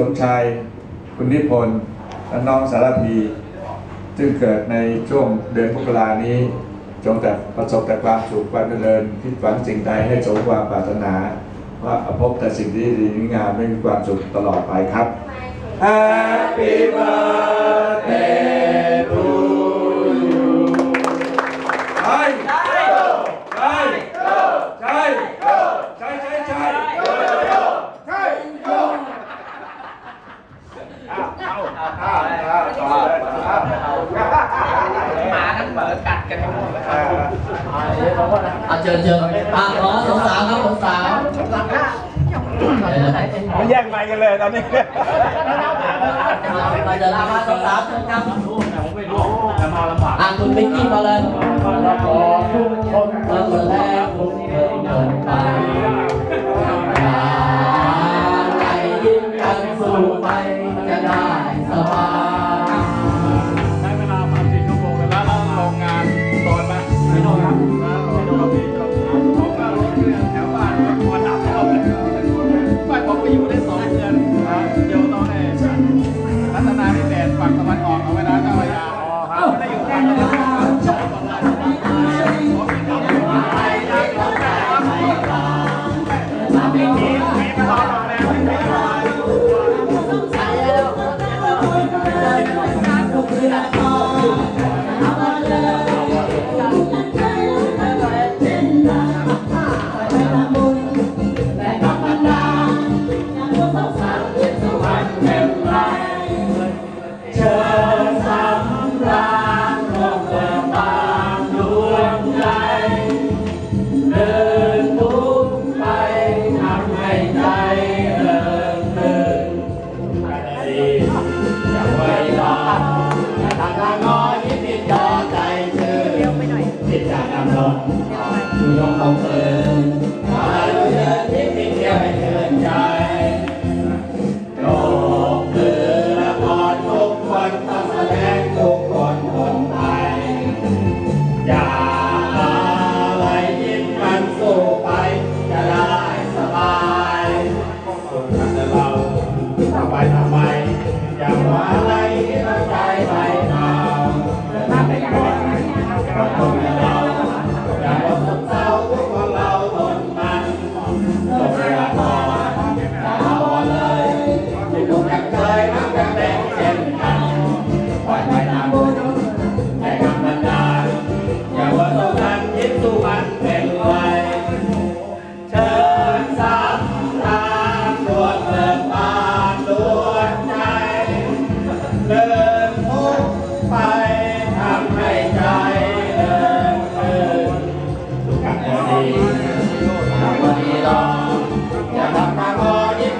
สมชาย คุณนิพนธ์และน้องสารพี ซึ่งเกิดในช่วงเดือนพฤษภานี้ จงแต่ประสบแต่ความสุขความเจริญที่ฝันสิ่งใดให้สมความปรารถนา ว่าพบแต่สิ่งที่ดีงามไม่มีความสุขตลอดไปครับ Happy birthday กันทั้งหมดนะครับอาเชิญเชิญอะขอสองสาวครับสองสาวมันแย่งไปกันเลยตอนนี้มราจะลามาสองสาวเชิญครับอ่คุณไปกินมาเลยขอทุกคนเปิดแล้วเปิดไป 好。Yeah.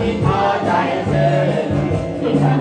ที่พอใจเธอที่ฉัน